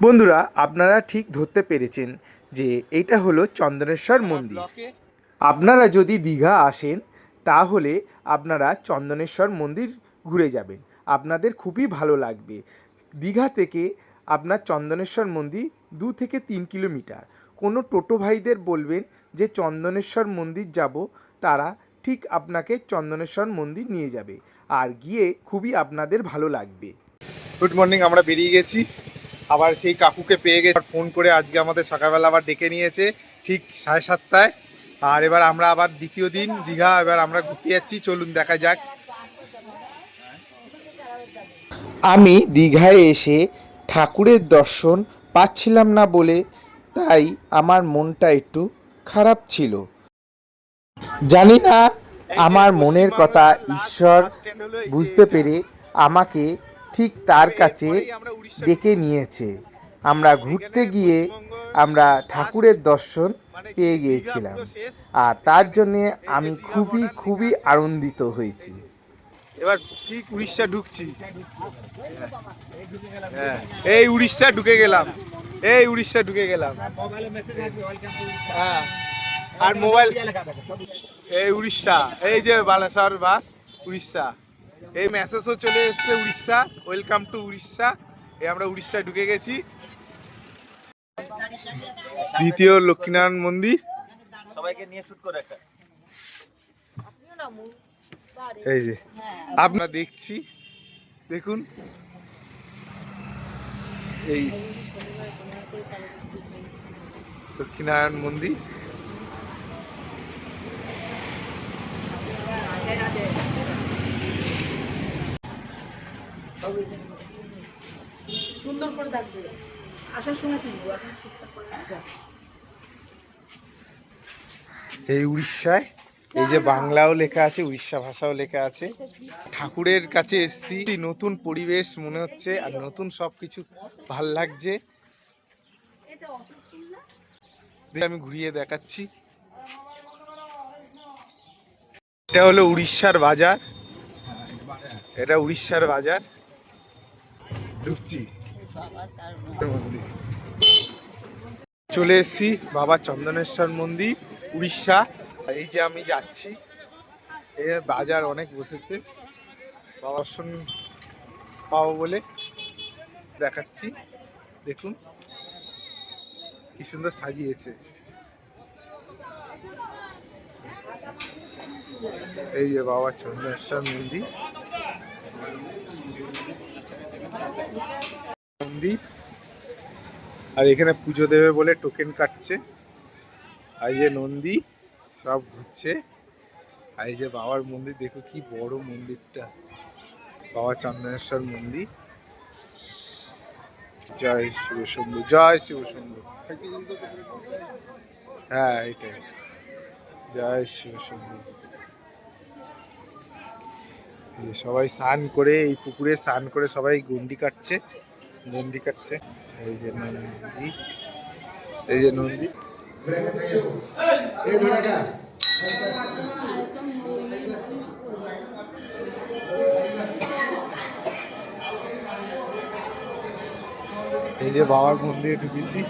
বন্ধুরা আপনারা ঠিক ধরতে পেরেছেন যে এটা হলো চন্দনেশ্বর মন্দির। আপনারা যদি দীঘা আসেন তাহলে আপনারা চন্দনেশ্বর মন্দির ঘুরে যাবেন। আপনাদের খুবই ভালো লাগবে। দীঘা থেকে আপনার চন্দনেশ্বর মন্দির দু থেকে তিন কিলোমিটার। কোনো টোটো ভাইদের বলবেন যে চন্দনেশ্বর মন্দির যাব। তারা ঠিক আপনাকে চন্দনেশ্বর মন্দির নিয়ে যাবে। আর গিয়ে খুবই আপনাদের ভালো লাগবে। গুড মর্নিং আমরা বেরিয়ে গেছি। আবার সেই কাকুকে পেয়ে গেছি। ফোন করে আজকে আমাদের সকালবেলা আবার ডেকে নিয়েছে ঠিক সাড়ে সাতটায়। আর এবার আমরা আবার দ্বিতীয় দিন দীঘা এবার আমরা ঘুরতে যাচ্ছি। চলুন দেখা যাক। আমি দীঘায় এসে ঠাকুরের দর্শন পাচ্ছিলাম না বলে তাই আমার মনটা একটু খারাপ ছিল। জানি না আমার মনের কথা ঈশ্বর বুঝতে পেরে আমাকে ঠিক তার কাছে ডেকে নিয়েছে। আমরা ঘুরতে গিয়ে আমরা ঠাকুরের দর্শন পেয়ে গিয়েছিলাম। আর তার জন্যে আমি খুবই খুবই আনন্দিত হয়েছি। এবার ঠিক উড়িষ্যা ঢুকছি। হ্যাঁ এই উড়িষ্যা ঢুকে গেলাম। এই উড়িষ্যা ঢুকে গেলাম। হ্যাঁ আর মোবাইল এই উড়িষ্যা এই যে বালাসর বাস উড়িষ্যা। এই মেসেজও চলে এসছে উড়িষ্যা। Welcome to Orissa. এই আমরা উড়িষ্যায় ঢুকে গেছি। দ্বিতীয় লক্ষ্মীনারায়ণ মন্দির। সবাইকে নিয়ে শুট করে একটা। এই যে আপনারা দেখছি। দেখুন। এই লক্ষ্মীনারায়ণ মন্দির। করে থাকবে। আসার সময় যা। এই উড়িষ্যায়, এই যে বাংলাও লেখা আছে, উড়িষ্যা ভাষাও লেখা আছে। ঠাকুরের কাছে এসছি। নতুন পরিবেশ মনে হচ্ছে, আর নতুন সব কিছু ভালো লাগছে। আমি ঘুরিয়ে দেখাচ্ছি। এটা হলো উড়িষ্যার বাজার। এটা উড়িষ্যার বাজার। ঢুকছি। চলে এসেছি বাবা চন্দনেশ্বর মন্দির, উড়িষ্যা। এই যে আমি যাচ্ছি এই বাজার অনেক বসেছে। বাবা দর্শন পাবো বলে দেখাচ্ছি। দেখুন, কি সুন্দর সাজিয়েছে। এই যে বাবা চন্দনেশ্বর মন্দির। মন্দির। আর এখানে পুজো দেবে বলে টোকেন কাটছে। আর যে নন্দী, সব ঘুরছে। আর এই যে বাবার মন্দির, দেখো কি বড় মন্দিরটা। বাবা চন্দনেশ্বর মন্দির। জয় শিব শম্ভু জয় শিব শম্ভু হ্যাঁ এটাই। জয় শিব শম্ভু এই সবাই স্নান করে, এই পুকুরে স্নান করে সবাই গন্ডি কাটছে। গন্ডি কাটছে। এই যে নন্দী এই যে নন্দী এই যে বাবার মন্দিরে ঢুকেছি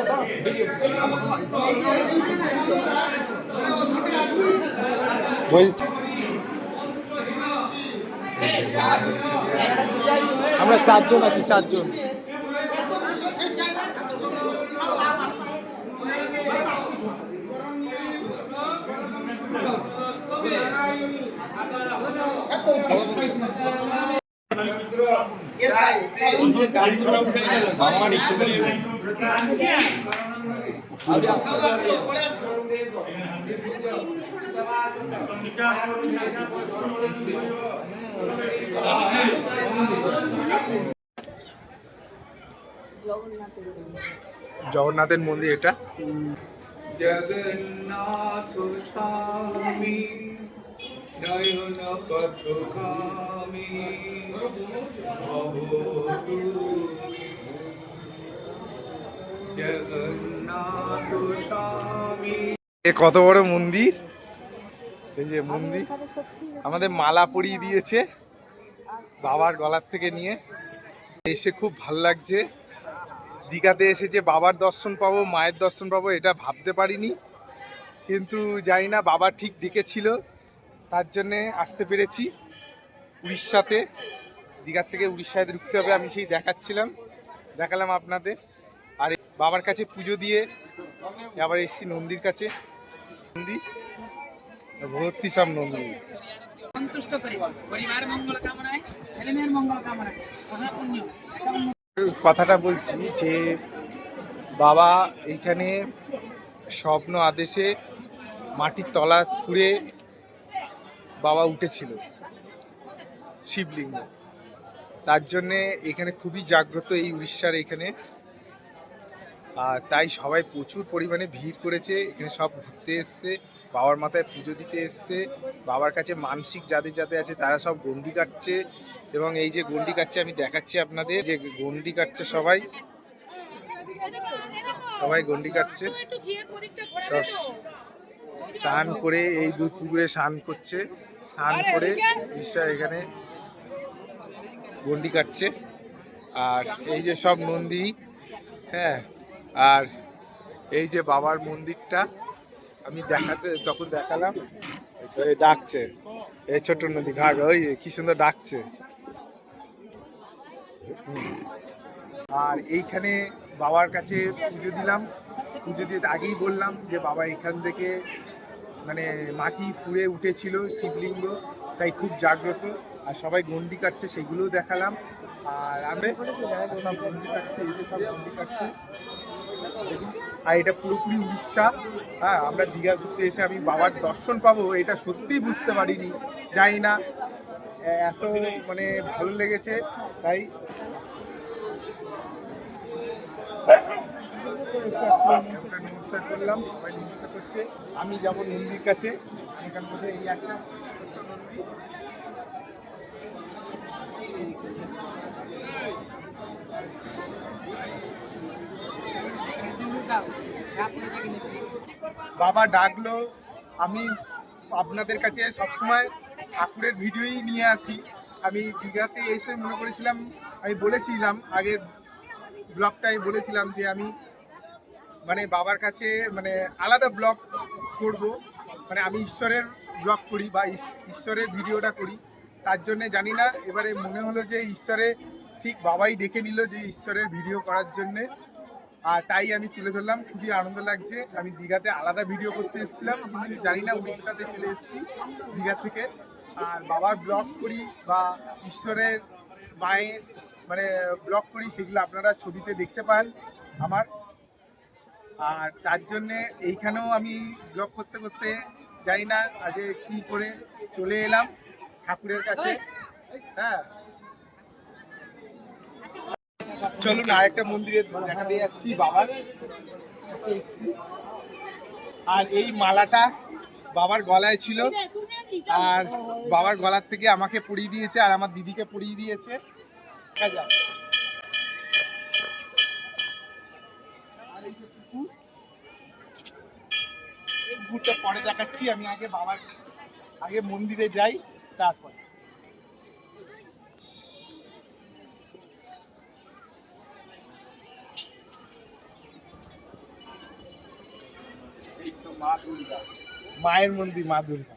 বলছি আমরা চারজন আছি চারজন। জগন্নাথের মন্দির এটা। জগন্নাথ স্বামী। এ কত বড় মন্দির? এই যে মন্দির। আমাদের মালা পরিয়ে দিয়েছে বাবার গলার থেকে নিয়ে। এসে খুব ভালো লাগছে। দীঘাতে এসে যে বাবার দর্শন পাবো, মায়ের দর্শন পাবো, এটা ভাবতে পারিনি। কিন্তু জানি না, বাবা ঠিক ডেকেছিল। তার জন্যে আসতে পেরেছি উড়িষ্যাতে। দীঘার থেকে উড়িষ্যায় ঢুকতে হবে আমি সেই দেখাচ্ছিলাম দেখালাম আপনাদের। আর বাবার কাছে পুজো দিয়ে আবার এসছি নন্দীর কাছে। নন্দী ভর্তি সব নন্দী। সন্তুষ্ট করে পরিবার মঙ্গল কামনায় ছেলে মেয়ের মঙ্গল কামনায় মহাপুণ্য। কথাটা বলছি যে বাবা এইখানে স্বপ্ন আদেশে মাটির তলা ফুঁড়ে বাবা উঠেছিল শিবলিঙ্গ। তার জন্যে এখানে খুবই জাগ্রত এই উড়িষ্যার এখানে। আর তাই সবাই প্রচুর পরিমাণে ভিড় করেছে। এখানে সব ঘুরতে এসছে, বাবার মাথায় পুজো দিতে এসছে। বাবার কাছে মানসিক যাদের যাদের আছে তারা সব গন্ডি কাটছে এবং এই যে গন্ডি কাটছে আমি দেখাচ্ছি আপনাদের, যে গন্ডি কাটছে সবাই। সবাই গন্ডি কাটছে। সব স্নান করে এই দুধ পুকুরে স্নান করছে। স্নান করে ঈশ্বর এখানে গন্ডি কাটছে। আর এই যে সব নন্দী হ্যাঁ আর এই যে বাবার মন্দিরটা আমি দেখাতে তখন দেখালাম ডাকছে এই ছোট নদী ঘাট ওই কি সুন্দর ডাকছে। আর এইখানে বাবার কাছে পুজো দিলাম। পুজো দিয়ে আগেই বললাম যে বাবা এখান থেকে মানে মাটি ফুঁড়ে উঠেছিল শিবলিঙ্গ, তাই খুব জাগ্রত। আর সবাই গন্ডি কাটছে, সেগুলোও দেখালাম। আর আমি গন্ডি কাটছে গন্ডি কাটছে। আর এটা পুরোপুরি উড়িষ্যা। হ্যাঁ আমরা দীঘা ঘুরতে এসে আমি বাবার দর্শন পাবো, এটা সত্যিই বুঝতে পারিনি। জানি না, এত মানে ভালো লেগেছে, তাই। আমরা নমস্কার করলাম, সবাই নমস্কার করছে। আমি যাব নন্দীর কাছে। এখান থেকে এই একটা বাবা ডাকলো, আমি আপনাদের কাছে সবসময় ঠাকুরের ভিডিওই নিয়ে আসি। আমি দীঘাতে এসে মনে করেছিলাম, আমি বলেছিলাম, আগের ব্লগটাই বলেছিলাম যে আমি মানে বাবার কাছে মানে আলাদা ব্লগ করব। মানে আমি ঈশ্বরের ব্লগ করি বা ঈশ্বরের ভিডিওটা করি। তার জন্য জানি না, এবারে মনে হলো যে ঈশ্বরে ঠিক বাবাই ডেকে নিল যে ঈশ্বরের ভিডিও করার জন্যে। আর তাই আমি তুলে ধরলাম, খুবই আনন্দ লাগছে। আমি দীঘাতে আলাদা ভিডিও করতে এসেছিলাম, কিন্তু জানি না উড়িষ্যাতে চলে এসেছি দীঘা থেকে। আর বাবার ব্লগ করি বা ঈশ্বরের মায়ের মানে ব্লগ করি, সেগুলো আপনারা ছবিতে দেখতে পান আমার। আর তার জন্যে এইখানেও আমি ব্লগ করতে করতে যাই না আজ কি করে চলে এলাম ঠাকুরের কাছে। হ্যাঁ। চলুন আর আরেকটা মন্দিরে দেখাতে যাচ্ছি, বাবার আর এই মালাটা বাবার গলায় ছিল। আর বাবার গলার থেকে আমাকে পরিয়ে দিয়েছে আর আমার দিদিকে পরিয়ে দিয়েছে। দেখা যাক। আর এই যে পুকুর। এই পুকুরটা পরে দেখাচ্ছি, আমি আগে বাবার, আগে মন্দিরে যাই, তারপর। মায়ের মন্দির, মা দুর্গা।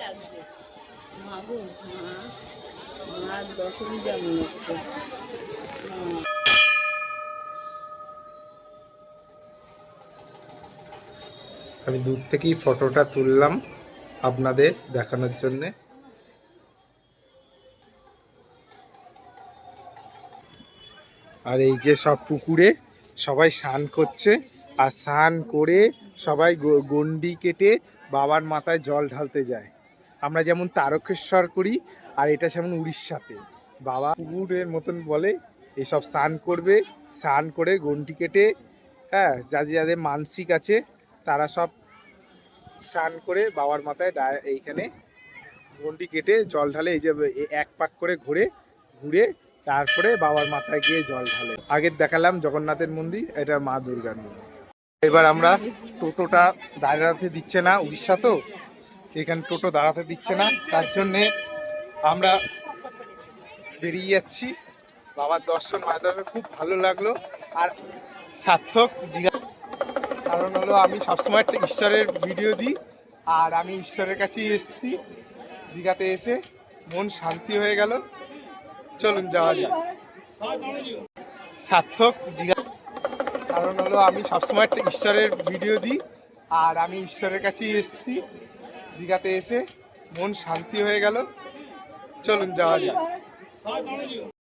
লাগছে। মা। হচ্ছে। আমি দূর থেকেই ফটোটা তুললাম আপনাদের দেখানোর জন্যে আর এই যে সব পুকুরে সবাই স্নান করছে, আর স্নান করে সবাই গন্ডি কেটে বাবার মাথায় জল ঢালতে যায় আমরা যেমন তারকেশ্বর করি আর এটা যেমন উড়িষ্যাতে। বাবা পুকুরের মতন বলে, এসব স্নান করবে, স্নান করে গন্টি কেটে হ্যাঁ যাদের যাদের মানসিক আছে, তারা সব স্নান করে বাবার মাথায় এইখানে গন্ডি কেটে জল ঢালে, এই যে এক পাক করে ঘুরে ঘুরে তারপরে বাবার মাথায় গিয়ে জল ঢালে। আগের দেখালাম জগন্নাথের মন্দির, এটা মা দুর্গার মন্দির। এবার আমরা টোটোটা দাঁড়াতে দিচ্ছে না উড়িষ্যা তো, এখানে টোটো দাঁড়াতে দিচ্ছে না, তার জন্যে আমরা বেরিয়ে যাচ্ছি। বাবার দর্শন মায়ের দর্শন খুব ভালো লাগল। আর সার্থক দীঘা কারণ হলো আমি সবসময় একটা ঈশ্বরের ভিডিও দিই, আর আমি ঈশ্বরের কাছেই এসেছি। দীঘাতে এসে মন শান্তি হয়ে গেল। চলুন যাওয়া যাক। সার্থক দীঘা কারণ হলো আমি সবসময় একটা ঈশ্বরের ভিডিও দিই, আর আমি ঈশ্বরের কাছেই এসেছি। দীঘাতে এসে মন শান্তি হয়ে গেল। চলুন যাওয়া যাক